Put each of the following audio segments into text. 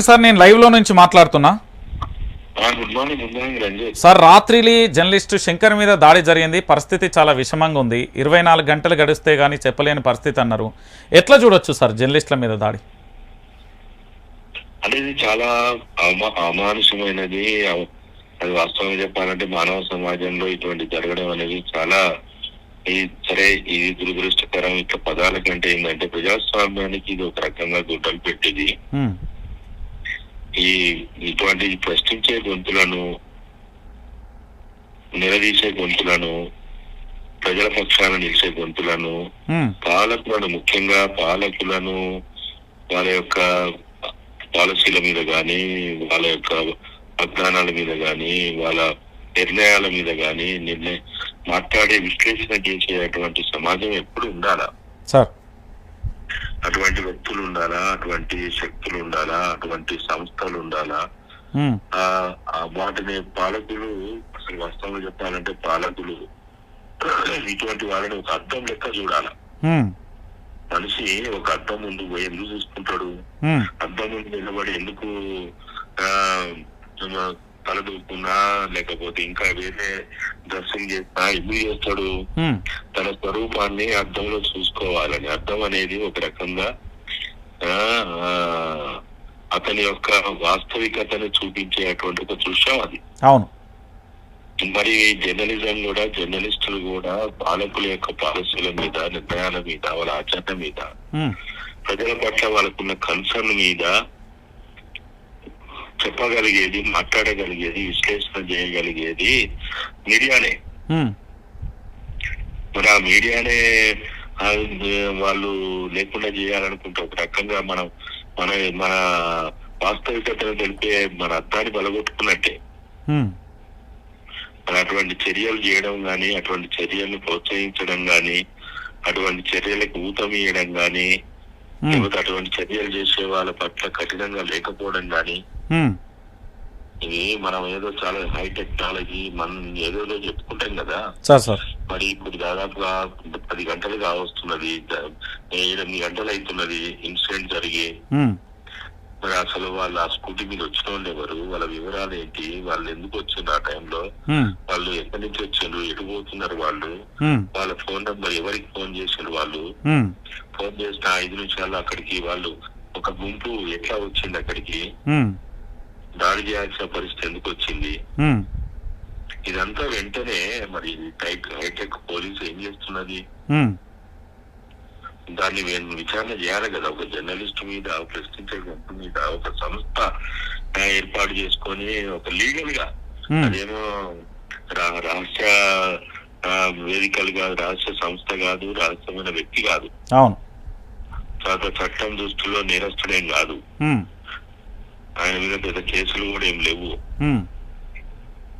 Morning sir నేను లైవ్లో నుంచి మాట్లాడుతున్నా. Good morning good morning Ranjith. Sir రాత్రిలి journalist Shankar మీద దాడి జరిగింది. పరిస్థితి చాలా విషమంగా ఉంది. ఇరవై నాలుగు గంటలు గడిస్తే కానీ చెప్పలేని పరిస్థితి అన్నారు. ఎట్లా చూడొచ్చు సార్ జర్నలిస్టుల మీద దాడి? అనేది చాలా అమా- అమానుషమైనది అది వాస్తవంగా చెప్పాలంటే మానవ సమాజంలో ఇటువంటి జరగడం అనేది చాలా ఈ సరే ఇది దురదృష్టకరం ఇట్లా పదాల కంటే ఏంటంటే ప్రజాస్వామ్యానికి ఇది ఒక రకంగా గుడ్డలు పెట్టేది. ఈ ఇటువంటి ప్రశ్నించే గొంతులను నిలదీసే గొంతులను ప్రజల పక్షాన నిలిచే గొంతులను పాలకులను ముఖ్యంగా పాలకులను వాళ్ళ యొక్క పాలసీల మీద గాని వాళ్ళ యొక్క వాగ్దానాల మీద గాని వాళ్ళ నిర్ణయాల మీద గాని నిర్ణయ మాట్లాడే విశ్లేషణ చేసేటువంటి సమాజం ఎప్పుడు ఉండాలా? సార్. అటువంటి వ్యక్తులు ఉండాలా? అటువంటి శక్తులు ఉండాలా? అటువంటి సంస్థలు ఉండాలా? ఆ వాటిని పాలకులు అసలు వాస్తవంగా చెప్పాలంటే పాలకులు ఇటువంటి వాళ్ళని ఒక అర్థం లెక్క చూడాలా. మనిషి ఒక అద్దం ముందు పోయి ఎందుకు చూసుకుంటాడు? అద్దం ముందు నిలబడి ఎందుకు ఆ తలదూకున్నా లేకపోతే ఇంకా వేరే డ్రెస్సింగ్ చేసినా ఎందుకు చేస్తాడు. తన స్వరూపాన్ని అద్దంలో చూసుకోవాలని. అద్దం అనేది ఒక రకంగా అతని యొక్క వాస్తవికతను చూపించేటువంటి ఒక దృశ్యం అది. అవును. మరి జర్నలిజం కూడా జర్నలిస్టులు కూడా పాలకుల యొక్క పాలసీల మీద నిర్ణయాల మీద వాళ్ళ ఆచరణ మీద ప్రజల పట్ల వాళ్ళకున్న కన్సర్న్ మీద చెప్పగలిగేది మాట్లాడగలిగేది విశ్లేషణ చేయగలిగేది మీడియానే. మరి ఆ మీడియానే వాళ్ళు లేకుండా చేయాలనుకుంటే ఒక రకంగా మనం మన మన వాస్తవికతను తెలిపే మన అర్థాన్ని బలగొట్టుకున్నట్టే. మరి అటువంటి చర్యలు చేయడం గాని అటువంటి చర్యలను ప్రోత్సహించడం గాని అటువంటి చర్యలకు ఊతమీయడం గాని లేకపోతే అటువంటి చర్యలు చేసే వాళ్ళ పట్ల కఠినంగా లేకపోవడం గాని ఉమ్, ఇది మనం ఏదో చాలా హై టెక్నాలజీ మనం ఏదేదో చెప్పుకుంటాం కదా. మరి ఇప్పుడు దాదాపుగా పది గంటలు కావస్తున్నది ద- ఎనిమిది గంటలు అవుతున్నది ఇన్సిడెంట్ జరిగి ఉమ్, మరి అసలు వాళ్ళు ఆ స్కూటీ మీద వచ్చిన వాళ్ళు ఎవరు? వాళ్ళ వివరాలు ఏంటి? వాళ్ళు ఎందుకు వచ్చిండ్రు ఆ టైంలో? వాళ్ళు ఎక్కడి నుంచి వచ్చిండ్రు? ఎటు పోతున్నారు వాళ్ళు? వాళ్ళ ఫోన్ నెంబర్ ఎవరికి ఫోన్ చేసిండ్రు వాళ్ళు? ఫోన్ చేసిన ఐదు నిమిషాల్లో అక్కడికి వాళ్ళు ఒక గుంపు ఎట్లా వచ్చింది అక్కడికి? దాడి చేయాల్సిన పరిస్థితి ఎందుకు వచ్చింది? ఇదంతా వెంటనే మరి టైక్ హైటెక్ పోలీసు ఏం చేస్తున్నది? దాన్ని విచారణ చేయాలి కదా. ఒక జర్నలిస్ట్ మీద ఒక ప్రశ్నించే గొంతు మీద ఒక సంస్థ ఏర్పాటు చేసుకొని ఒక లీగల్గా అదేమో రహస్య వేదికలు కాదు రహస్య సంస్థ కాదు రహస్యమైన వ్యక్తి కాదు. తర్వాత చట్టం దృష్టిలో నేరస్తుడేం కాదు. ఆయన మీద పెద్ద కేసులు కూడా ఏం లేవు.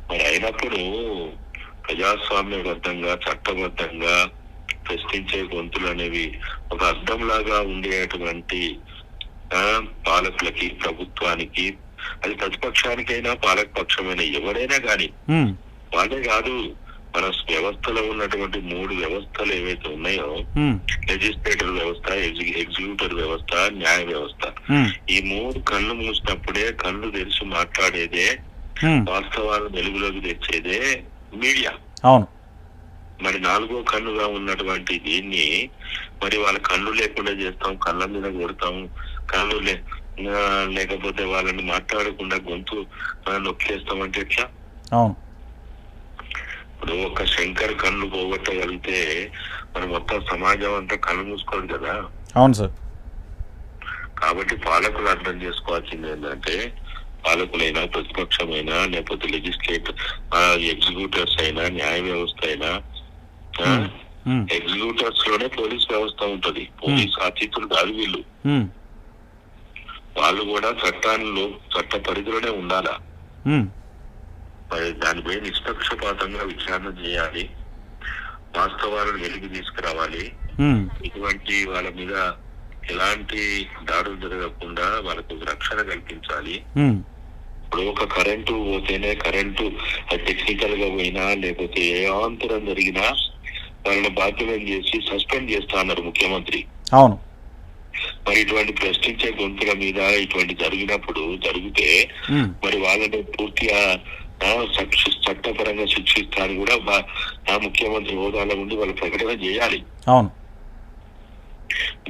మరి అయినప్పుడు ప్రజాస్వామ్యబద్ధంగా చట్టబద్ధంగా ప్రశ్నించే గొంతులు అనేవి ఒక అర్థంలాగా ఉండేటువంటి ఆ, పాలకులకి ప్రభుత్వానికి అది ప్రతిపక్షానికైనా పాలక పక్షమైన ఎవరైనా గాని ఉమ్, వాళ్ళే కాదు మన వ్యవస్థలో ఉన్నటువంటి మూడు వ్యవస్థలు ఏవైతే ఉన్నాయో ఉమ్, లెజిస్లేటివ్ వ్యవస్థ ఎగ్జి- ఎగ్జిక్యూటివ్ వ్యవస్థ న్యాయ వ్యవస్థ. ఈ మూడు కళ్ళు మూసినప్పుడే కళ్ళు తెరిచి మాట్లాడేదే వాస్తవాలు వెలుగులోకి తెచ్చేదే మీడియా. అవును. మరి నాలుగో కన్నుగా ఉన్నటువంటి దీన్ని మరి వాళ్ళ కళ్ళు లేకుండా చేస్తాం కళ్ళ మీద కొడతాం కళ్ళు లే లేకపోతే వాళ్ళని మాట్లాడకుండా గొంతు నొక్కేస్తాం అంటే ఎట్లా? ఇప్పుడు ఒక శంకర్ కళ్ళు పోగొట్టగలిగితే మరి మొత్తం సమాజం అంతా కళ్ళు మూసుకోదు కదా? అవును సార్. కాబట్టి పాలకులు అర్థం చేసుకోవాల్సింది ఏంటంటే పాలకులైనా ప్రతిపక్షమైనా లేకపోతే లెజిస్లేటివ్ ఎగ్జిక్యూటివ్స్ అయినా న్యాయ వ్యవస్థ అయినా ఎగ్జిక్యూటివ్స్లోనే పోలీస్ వ్యవస్థ ఉంటది. పోలీస్ అతిథులు కాదు వీళ్ళు. వాళ్ళు కూడా చట్టాల్లో చట్ట పరిధిలోనే ఉండాలా? మరి దానిపై నిష్పక్షపాతంగా విచారణ చేయాలి. వాస్తవాలను వెలికి తీసుకురావాలి. ఇటువంటి వాళ్ళ మీద ఎలాంటి దాడులు జరగకుండా వాళ్ళకు రక్షణ కల్పించాలి. ఇప్పుడు ఒక కరెంటు పోతేనే కరెంటు టెక్నికల్గా పోయినా లేకపోతే ఏ అవాంతరం జరిగినా వాళ్ళని బాధ్యతలు చేసి సస్పెండ్ చేస్తా అన్నారు ముఖ్యమంత్రి. అవును. మరి ఇటువంటి ప్రశ్నించే గొంతుల మీద ఇటువంటి జరిగినప్పుడు జరిగితే మరి వాళ్ళని పూర్తిగా చట్టపరంగా శిక్షిస్తారని కూడా ఆ ముఖ్యమంత్రి హోదాలో ఉండి వాళ్ళు ప్రకటన చేయాలి. అవును.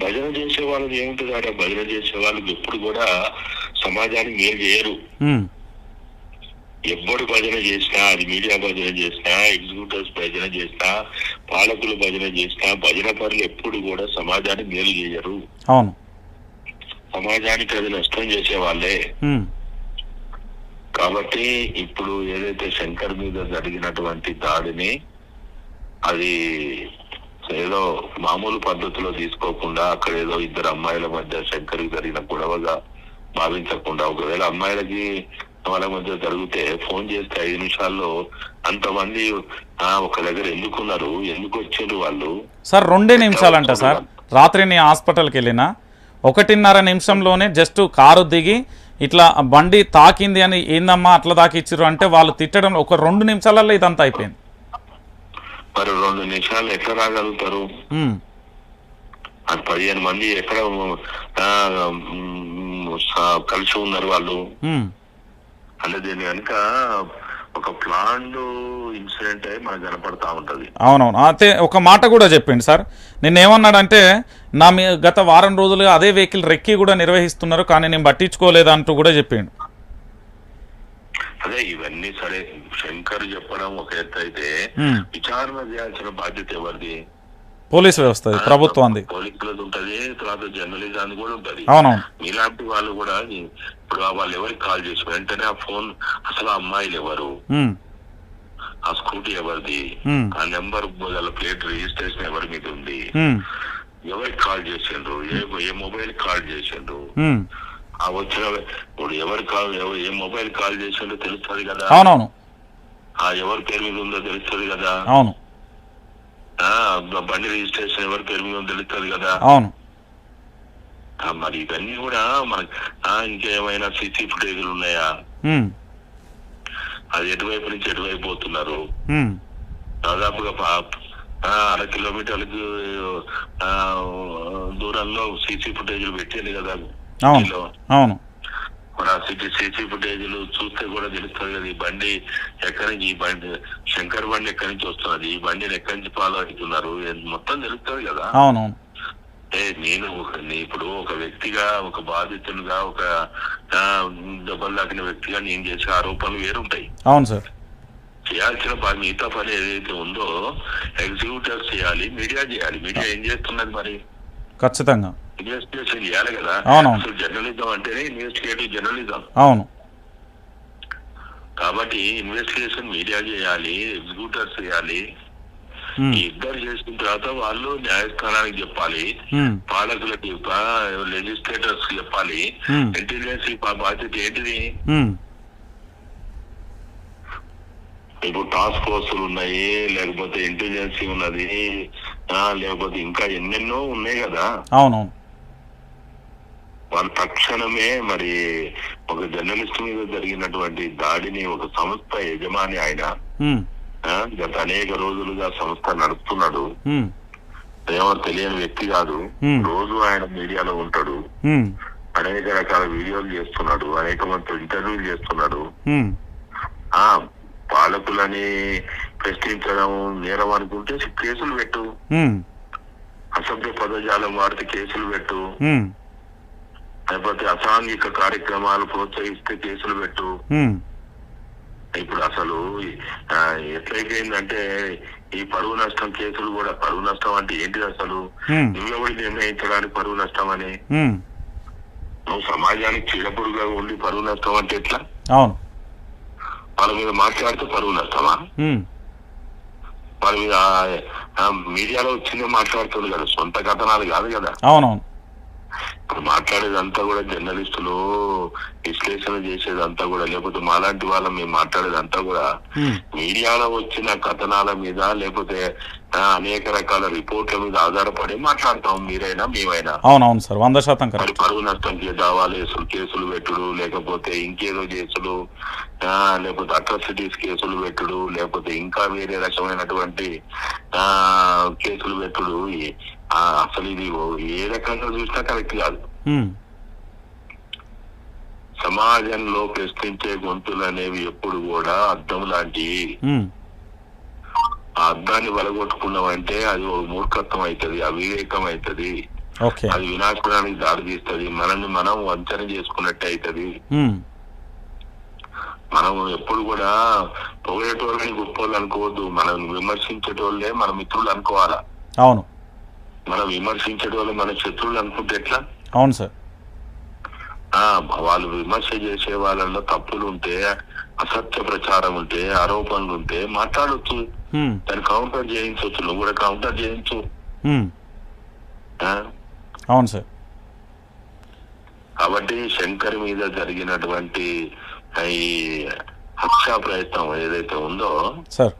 భజన చేసే వాళ్ళది ఏముంటుంది అంటే భజన చేసే వాళ్ళకి ఎప్పుడు కూడా సమాజానికి మేలు చేయరు. ఎవ్వడు భజన చేసినా అది మీడియా భజన చేసినా ఎగ్జిక్యూటివ్స్ భజన చేసినా పాలకులు భజన చేసినా భజన పనులు ఎప్పుడు కూడా సమాజానికి మేలు చేయరు. అవును. సమాజానికి అది నష్టం చేసే వాళ్ళే. కాబట్టి ఇప్పుడు ఏదైతే శంకర్ మీద జరిగినటువంటి దాడిని అది ఏదో మామూలు పద్ధతిలో తీసుకోకుండా అక్కడ ఏదో ఇద్దరు అమ్మాయిల మధ్య శంకర్కి జరిగిన గొడవగా భావించకుండా ఒకవేళ అమ్మాయిలకి వాళ్ళ మధ్య జరిగితే ఫోన్ చేస్తే ఐదు నిమిషాల్లో అంతమంది ఒక దగ్గర ఎందుకున్నారు? ఎందుకు వచ్చిండ్రు వాళ్ళు? సార్ రెండే నిమిషాలంట సార్. రాత్రి నేను హాస్పిటల్కి వెళ్ళిన ఒకటిన్నర నిమిషంలోనే జస్ట్ కారు దిగి ఇట్లా బండి తాకింది అని ఏందమ్మా అట్లా తాకిచ్చిర్రు? అంటే వాళ్ళు తిట్టడం ఒక రెండు నిమిషాలలో ఇదంతా అయిపోయింది. మరి రెండు నిమిషాలు ఎట్లా రాగలుగుతారు? పదిహేను మంది ఎక్కడ కలిసి ఉన్నారు వాళ్ళు? అంటే దీని వెనుక ఒక ప్లాన్ ఇన్సిడెంట్ అయి మనకు కనపడతా ఉంటది. అవునవును. అయితే ఒక మాట కూడా చెప్పిండు సార్. నిన్న ఏమన్నాడంటే నా మీ గత వారం రోజులుగా అదే వెహికల్ రెక్కి కూడా నిర్వహిస్తున్నారు కానీ నేను పట్టించుకోలేదు అంటూ కూడా చెప్పిండు. అదే ఇవన్నీ సరే శంకర్ చెప్పడం ఒక ఎత్తు అయితే విచారణ చేయాల్సిన బాధ్యత ఎవరిది? పోలీస్ వ్యవస్థ ప్రభుత్వంది పోలీసులది ఉంటది తర్వాత జర్నలిజాన్ని కూడా ఉంటది. అవునవును. మీలాంటి వాళ్ళు కూడా ఇప్పుడు వాళ్ళు ఎవరికి కాల్ చేసి వెంటనే ఆ ఫోన్ అసలు అమ్మాయిలు ఎవరు? ఆ స్కూటీ ఎవరిది? ఆ నెంబర్ ప్లేట్ రిజిస్ట్రేషన్ ఎవరి మీద ఉంది? ఎవరికి కాల్ చేసిండ్రు? ఏ మొబైల్ కాల్ చేసిండ్రు? ఆ వచ్చిన ఇప్పుడు ఎవరు కాల్ ఏ మొబైల్ కాల్ చేసిండో తెలుస్తుంది కదా? అవునవును. ఆ ఎవరి పేరు మీద ఉందో తెలుస్తుంది కదా? అవును. బండి రిజిస్ట్రేషన్ ఎవరి పేరు మీద తెలుస్తుంది కదా. అవును. మరి ఇవన్నీ కూడా మనకి ఆ, ఇంకేమైనా సీసీ ఫుటేజ్లు ఉన్నాయా? అది ఎటువైపు నుంచి ఎటువైపు పోతున్నారు? దాదాపుగా అర కిలోమీటర్లకు దూరంలో సీసీ ఫుటేజ్లు పెట్టింది కదా. అవును. ఆ సిటీ సీసీ ఫుటేజ్లు చూస్తే కూడా తెలుస్తుంది కదా ఈ బండి ఎక్కడి నుంచి ఈ బండి శంకర్ బండి ఎక్కడి నుంచి వస్తున్నది? ఈ బండిని ఎక్కడి నుంచి ఫాలో అవుతున్నారు? మొత్తం తెలుస్తుంది కదా. అవునవును. ఏ నేను ఒక నీ- ఇప్పుడు ఒక వ్యక్తిగా ఒక బాధితునిగా ఒక దెబ్బలు తాకిన వ్యక్తిగా నేను చేసే ఆరోపణలు వేరుంటాయి. అవును సార్. చేయాల్సిన పని మిగతా పని ఏదైతే ఉందో ఎగ్జిక్యూటివ్ చేయాలి మీడియా చేయాలి. మీడియా ఏం చేస్తున్నది మరి? ఖచ్చితంగా. ఇన్వెస్టిగేషన్ చేయాలి కదా. అసలు జర్నలిజం అంటేనే ఇన్వెస్టిగేటివ్ జర్నలిజం అవును. కాబట్టి ఇన్వెస్టిగేషన్ మీడియా చేయాలి ఎగ్జిక్యూటర్స్ చేయాలి. ఇద్దరు చేసిన తర్వాత వాళ్ళు న్యాయస్థానానికి చెప్పాలి. పాలకులకు లెజిస్లేటర్స్ చెప్పాలి. ఇంటెలిజెన్స్ బాధ్యత ఏంటిది? ఇప్పుడు టాస్క్ ఫోర్సులు ఉన్నాయి లేకపోతే ఇంటెలిజెన్సీ ఉన్నది లేకపోతే ఇంకా ఎన్నెన్నో ఉన్నాయి కదా. అవునవును. వాళ్ళు తక్షణమే మరి ఒక జర్నలిస్ట్ మీద జరిగినటువంటి దాడిని ఒక సంస్థ యజమాని ఆయన గత అనేక రోజులుగా సంస్థ నడుపుతున్నాడు. ఏమో తెలియని వ్యక్తి కాదు. రోజు ఆయన మీడియాలో ఉంటాడు. అనేక రకాల వీడియోలు చేస్తున్నాడు. అనేక మంది ఇంటర్వ్యూలు చేస్తున్నాడు. ఆ పాలకులని ప్రశ్నించడం నేరం అనుకుంటే కేసులు పెట్టు. అసభ్య పదజాలం వాడితే కేసులు పెట్టు. లేకపోతే అసాంఘిక కార్యక్రమాలు ప్రోత్సహిస్తే కేసులు పెట్టు. ఇప్పుడు అసలు ఎట్లయిపోయిందంటే ఈ పరువు నష్టం కేసులు కూడా పరువు నష్టం అంటే ఏంటిది అసలు? నువ్వెవడు నిర్ణయించడానికి పరువు నష్టం అని నువ్వు సమాజానికి చీడపురుగా ఉండి పరువు నష్టం అంటే ఎట్లా? వాళ్ళ మీద మాట్లాడితే పరువు నష్టమా? వాళ్ళ మీద మీడియాలో వచ్చిందే మాట్లాడుతుంది కదా సొంత కథనాలు కాదు కదా? అవునవును. ఇప్పుడు మాట్లాడేదంతా కూడా జర్నలిస్టులు విశ్లేషణ చేసేదంతా కూడా లేకపోతే మాలాంటి వాళ్ళం మేము మాట్లాడేదంతా కూడా మీడియాలో వచ్చిన కథనాల మీద లేకపోతే అనేక రకాల రిపోర్ట్ల మీద ఆధారపడి మాట్లాడతాం మీరైనా మేమైనా. అవునవును సార్ వంద శాతం మరి కరెక్ట్ పరువు నష్టం దావాలు కేసులు కేసులు పెట్టుడు లేకపోతే ఇంకేదో కేసులు ఆ, లేకపోతే అట్రాసిటీస్ కేసులు పెట్టుడు లేకపోతే ఇంకా వేరే రకమైనటువంటి ఆ కేసులు పెట్టుడు అసలు ఇది ఏ రకంగా చూసినా కరెక్ట్ కాదు. సమాజంలో ప్రశ్నించే గొంతులు అనేవి ఎప్పుడు కూడా అద్దం లాంటివి ఆ అద్దాన్ని వలగొట్టుకున్నామంటే అది ఒక మూర్ఖత్వం అవుతుంది అవివేకం అవుతుంది అది వినాశనానికి దారి తీస్తుంది. మనల్ని మనం వంచన చేసుకున్నట్టు అవుతుంది మనం ఎప్పుడు కూడా పొగేటోళ్ళని గొప్పోళ్ళు అనుకోవద్దు. మనం విమర్శించేటోళ్ళే మన మిత్రులు అనుకోవాలా? అవును. మనం విమర్శించేటోళ్ళు మన శత్రువులు అనుకుంటే ఎట్లా? అవును సార్. ఆ వాళ్ళు విమర్శ చేసే వాళ్ళలో తప్పులు ఉంటే అసత్య ప్రచారం ఉంటే ఆరోపణలు ఉంటే మాట్లాడొచ్చు. దాన్ని కౌంటర్ చేయించవచ్చు నువ్వు కూడా కౌంటర్ చేయించు? అవును సార్. కాబట్టి శంకర్ మీద జరిగినటువంటి ఈ హత్యా ప్రయత్నం ఏదైతే ఉందో సార్.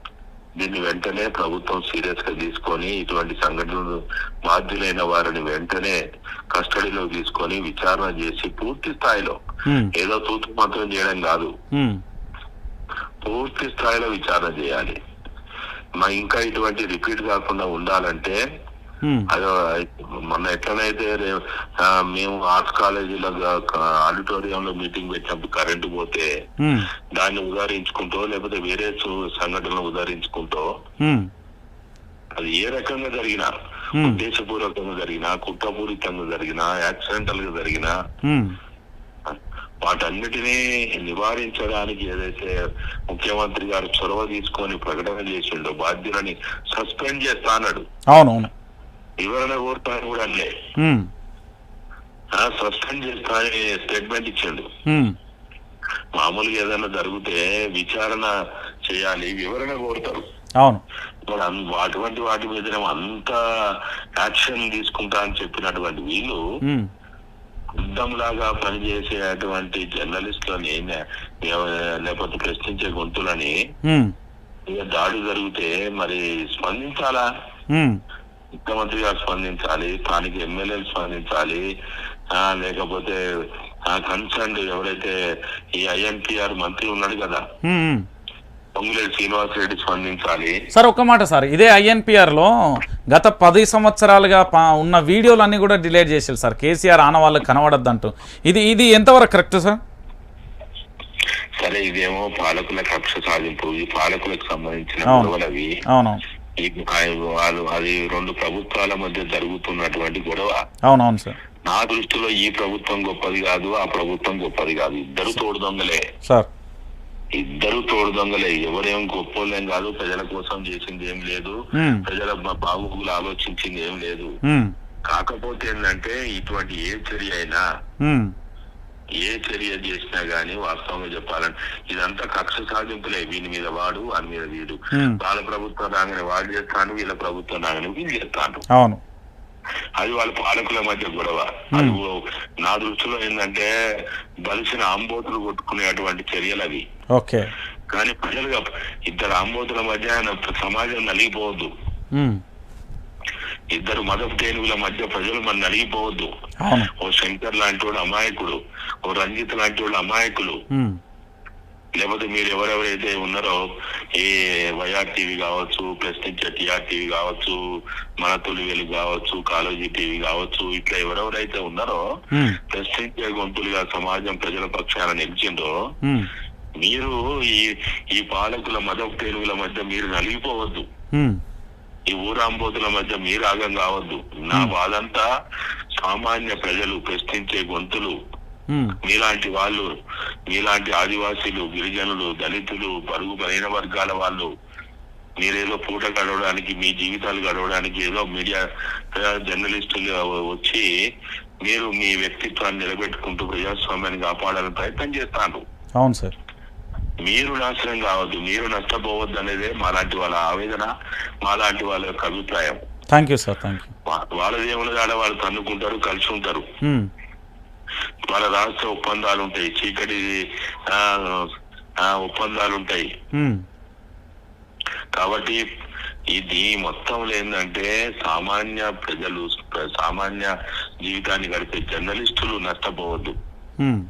దీన్ని వెంటనే ప్రభుత్వం సీరియస్గా తీసుకొని ఇటువంటి సంఘటనలు బాధ్యులైన వారిని వెంటనే కస్టడీలో తీసుకొని విచారణ చేసి పూర్తి స్థాయిలో ఏదో తూతు మాత్రం చేయడం కాదు. పూర్తి స్థాయిలో విచారణ చేయాలి. మా ఇంకా ఇటువంటి రిపీట్ కాకుండా ఉండాలంటే అదో మొన్న ఎట్లనైతే మేము ఆర్ట్స్ కాలేజీలో ఆడిటోరియంలో మీటింగ్ పెట్టినప్పుడు కరెంటు పోతే ఉమ్, దాన్ని ఉదాహరించుకుంటూ లేకపోతే వేరే సంఘటనలు ఉదాహరించుకుంటూ ఉమ్, అది ఏ రకంగా జరిగినా Hmm. ఉద్దేశపూర్వకంగా జరిగినా కుట్రపూరితంగా జరిగినా యాక్సిడెంటల్గా జరిగినా వాటన్నిటినీ నివారించడానికి ఏదైతే ముఖ్యమంత్రి గారు చొరవ తీసుకొని ప్రకటన చేసిండో బాధ్యులని సస్పెండ్ చేస్తా అన్నాడు. అవును అవును వివరణ కోరుతాను కూడా ఉమ్, సస్పెండ్ చేస్తా అని స్టేట్మెంట్ ఇచ్చిండు. మామూలుగా ఏదైనా జరిగితే విచారణ చేయాలి వివరణ కోరుతారు. అవును. అటువంటి వాటి మీద అంత యాక్షన్ తీసుకుంటా అని చెప్పినటువంటి వీళ్ళు యుద్ధంలాగా పనిచేసేటువంటి జర్నలిస్టులని లేకపోతే ప్రశ్నించే గొంతులని దాడి జరిగితే మరి స్పందించాలా? ముఖ్యమంత్రి గారు స్పందించాలి స్థానిక ఎమ్మెల్యేలు స్పందించాలి లేకపోతే కన్సర్న్ ఎవరైతే ఈ ఐఎన్పిఆర్ మంత్రి ఉన్నాడు కదా. పొంగులేటి శ్రీనివాస్ రెడ్డి స్పందించాలి. సార్ ఒక్క మాట సార్ ఇదే ఐఎన్పిఆర్లో గత పది సంవత్సరాలుగా ఉన్న వీడియోలన్నీ కూడా డిలీట్ చేశారు సార్ కేసీఆర్ ఆనవాళ్ళకి కనబడద్దంటూ. ఇది ఇది ఎంతవరకు కరెక్ట్ సార్? సరే ఇదేమో పాలకుల కక్ష సాధింపు ఈ పాలకులకు సంబంధించిన అవును. అది రెండు ప్రభుత్వాల మధ్య జరుగుతున్నటువంటి గొడవ. అవునవును సార్. నా దృష్టిలో ఈ ప్రభుత్వం గొప్పది కాదు ఆ ప్రభుత్వం గొప్పది కాదు. ఇద్దరు తోడు దొంగలే. సార్. ఇద్దరు తోడు దొంగలే. ఎవరేం గొప్పోళ్ళేం కాదు ప్రజల కోసం చేసింది ఏం లేదు. ప్రజల బాగోగులు ఆలోచించింది ఏం లేదు. కాకపోతే ఏంటంటే ఇటువంటి ఏ చర్య అయినా ఏ చర్య చేసినా గానీ వాస్తవంగా చెప్పాలంటే ఇదంతా కక్ష సాధింపులే. వీని మీద వాడు వాని మీద వీడు. వాళ్ళ ప్రభుత్వం రాగానే వాడు చేస్తాను వీళ్ళ ప్రభుత్వం రాగానే వీళ్ళు చేస్తాను అవును. అది వాళ్ళ పాలకుల మధ్య గొడవ. అది నా దృష్టిలో ఏంటంటే బలిసిన ఆంబోతులు కొట్టుకునేటువంటి చర్యలు అవి. ఓకే. కానీ ప్రజలుగా ఇద్దరు ఆంబోతుల మధ్య సమాజం నలిగిపోవద్దు. ఇద్దరు మదపు తేనుగుల మధ్య ప్రజలు మన నలిగిపోవద్దు. ఓ శంకర్ లాంటి వాడు అమాయకుడు ఓ రంజిత్ లాంటి వాళ్ళు అమాయకులు. లేకపోతే మీరు ఎవరెవరైతే ఉన్నారో ఈ వైఆర్ టీవీ కావచ్చు ప్రశ్నించే టీఆర్ టీవీ కావచ్చు మన తొలి వెలుగు కావచ్చు కాలోజీ టీవీ కావచ్చు ఇట్లా ఎవరెవరైతే ఉన్నారో ప్రశ్నించే గొంతులుగా సమాజం ప్రజల పక్షాన నిలిచిందో మీరు ఈ ఈ పాలకుల మదపు తెలుగుల మధ్య మీరు నలిగిపోవద్దు. ఈ ఊరాంబోతుల మధ్య మీరు ఆగం కావద్దు. నా బాధంతా సామాన్య ప్రజలు ప్రశ్నించే గొంతులు. ఉమ్, మీలాంటి వాళ్ళు మీలాంటి ఆదివాసీలు గిరిజనులు దళితులు బరుగు బలైన వర్గాల వాళ్ళు మీరేదో పూట గడవడానికి మీ జీవితాలు గడవడానికి ఏదో మీడియా జర్నలిస్టులు వచ్చి మీరు మీ వ్యక్తిత్వాన్ని నిలబెట్టుకుంటూ ప్రజాస్వామ్యాన్ని కాపాడాలని ప్రయత్నం చేస్తాను. అవును సార్. మీరు నాశనం కావద్దు మీరు నష్టపోవద్దు అనేదే మాలాంటి వాళ్ళ ఆవేదన మాలాంటి వాళ్ళ యొక్క అభిప్రాయం. Thank you sir thank you వా- వాళ్ళది ఏమున్నది ఆడ వాళ్ళు తన్నుకుంటారు కలిసి ఉంటారు ఉమ్, వాళ్ళ రాష్ట్ర ఒప్పందాలు ఉంటాయి చీకటి ఆ, ఆ, ఒప్పందాలు ఉంటాయి ఉమ్, కాబట్టి ఇది మొత్తంలో ఏంటంటే సామాన్య ప్రజలు సామాన్య జీవితాన్ని గడిపే జర్నలిస్టులు నష్టపోవద్దు. ఆ,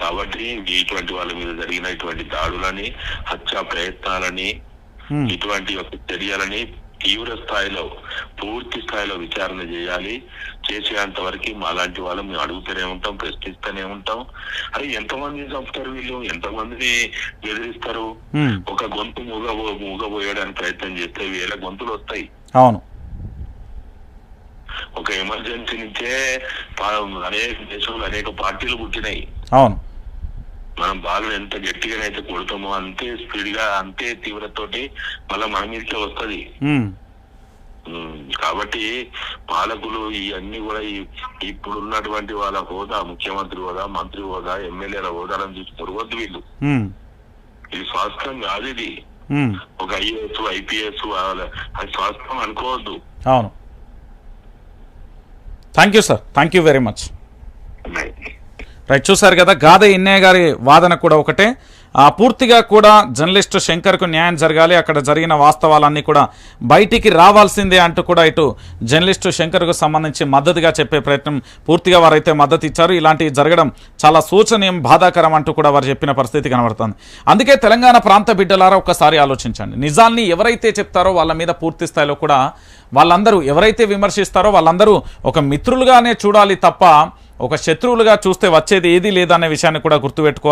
కాబట్టి ఇటువంటి వాళ్ళ మీద జరిగిన ఇటువంటి దాడులని హత్యా ప్రయత్నాలని ఇటువంటి యొక్క చర్యలని తీవ్ర స్థాయిలో పూర్తి స్థాయిలో విచారణ చేయాలి. చేసేంత వరకు మాలాంటి వాళ్ళు మేము అడుగుతూనే ఉంటాం ప్రశ్నిస్తూనే ఉంటాం. అరే ఎంతమందిని చంపుతారు వీళ్ళు? ఎంతమందిని బెదిరిస్తారు? ఒక గొంతు మూగ మూగబోయడానికి ప్రయత్నం చేస్తే వేల గొంతులు వస్తాయి. అవును. ఒక ఎమర్జెన్సీ నుంచే అనేక దేశంలో అనేక పార్టీలు పుట్టినాయి. అవును. మనం బాగా ఎంత గట్టిగానైతే కొడతామో అంతే స్పీడ్గా అంతే తీవ్రతతోటి మళ్ళీ మన మీదకే వస్తది. కాబట్టి పాలకులు ఇవన్నీ కూడా ఈ- ఇప్పుడు ఉన్నటువంటి వాళ్ళ హోదా ముఖ్యమంత్రి హోదా మంత్రి హోదా ఎమ్మెల్యేల హోదాలను చూసి పొరవద్దు వీళ్ళు. ఇది స్వాస్థ్యం కాదు ఇది. ఒక ఐఏఎస్ ఐపీఎస్ అది స్వాస్థ్యం అనుకోవద్దు. అవును. Thank you sir thank you very much right చూసారు కదా గాదే ఇన్నయ్య గారి వాదన కూడా ఒకటే. ఆ, పూర్తిగా కూడా జర్నలిస్ట్ శంకర్కు న్యాయం జరగాలి అక్కడ జరిగిన వాస్తవాలన్నీ కూడా బయటికి రావాల్సిందే అంటూ కూడా ఇటు జర్నలిస్ట్ శంకర్కు సంబంధించి మద్దతుగా చెప్పే ప్రయత్నం పూర్తిగా వారైతే మద్దతు ఇచ్చారు. ఇలాంటివి జరగడం చాలా శోచనీయం బాధాకరం అంటూ కూడా వారు చెప్పిన పరిస్థితి కనబడుతుంది. అందుకే తెలంగాణ ప్రాంత బిడ్డలారా ఒక్కసారి ఆలోచించండి. నిజాల్ని ఎవరైతే చెప్తారో వాళ్ళ మీద పూర్తి స్థాయిలో కూడా వాళ్ళందరూ ఎవరైతే విమర్శిస్తారో వాళ్ళందరూ ఒక మిత్రులుగానే చూడాలి తప్ప ఒక శత్రువులుగా చూస్తే వచ్చేది ఏదీ లేదనే విషయాన్ని కూడా గుర్తుపెట్టుకో